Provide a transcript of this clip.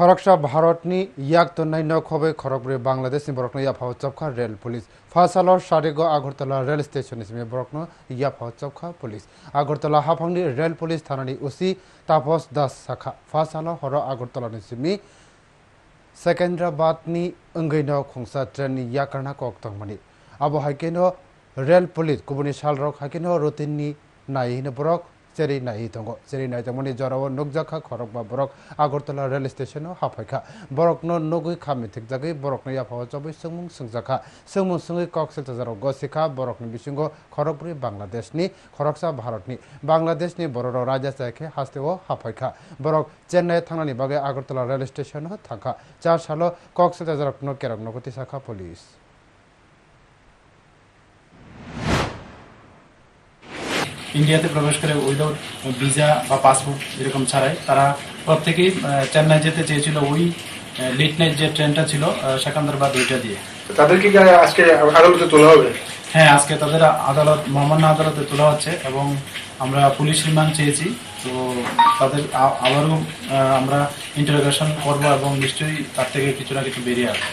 খড়কশা ভারতনি ইয়াক তো নাইন্য খবে খড়কপুরে বাংলাদেশ নি বরকন ইয়াফা চপখা রেল পুলিশ। ফাসালর সারেগ আগরতলা রেল স্টেশন ইসমে বরকন ইয়াফা চপখা পুলিশ। আগরতলা হাফংনি রেল পুলিশ থানানি উসি তাপস দাস শাখা। ফাসাল হর আগরতলা নিসিমি সেকেন্দ্রাবাদনি অঙ্গৈন খংসা ট্রেন নি ট্রেননি ইয়াকারনা কক্তংমানি আবহাইকেন রেল পুলিশ কুবনি সালরক হাইকেন রতিননি নাইহিন বরক हाइकेनो रुटिननि नायहिनो बरक जेरै नायहि दङ जेरै नायदोंमोन जराव नुकजाखा खरक बा बरक आगरतला रेल स्टेशनाव हाफायखा बरकनो नुगै खामि थिगजागै बरकनो याफाव जबै सोंमुं सोंजाखा सोंमुं सोङै कक सेल्टाजाराव गसिखा बरकनि बिसिंगो खरकब्रि बांलादेशनि खरकसा भारतनि बांलादेशनि बर' राजा जायखे हास्तेव हाफायखा बरक चेन्नाइ थांनायनि बागै आगरतला रेल स्टेशनाव थांखा चार सालो कक सेल्टाजाराव केरक नगति शाखा पुलिस ইন্ডিয়াতে প্রবেশ করে উইদাউট ভিসা বা পাসপোর্ট এরকম ছাড়াই তারা প্রত্যেকেই চেন্নাই যেতে চেয়েছিল ওই লিট নাইট যে ট্রেনটা ছিল সেকান্দারবাদ ওইটা দিয়ে। তাদেরকে আজকে আদালতে তোলা হবে? হ্যাঁ আজকে তাদের আদালত মহামান্য আদালতে তোলা হচ্ছে এবং আমরা পুলিশ রিমান্ড চেয়েছি। তো তাদের আবারও আমরা ইন্টারোগেশন করব এবং নিশ্চয়ই তার থেকে কিছু না কিছু বেরিয়ে আসবে।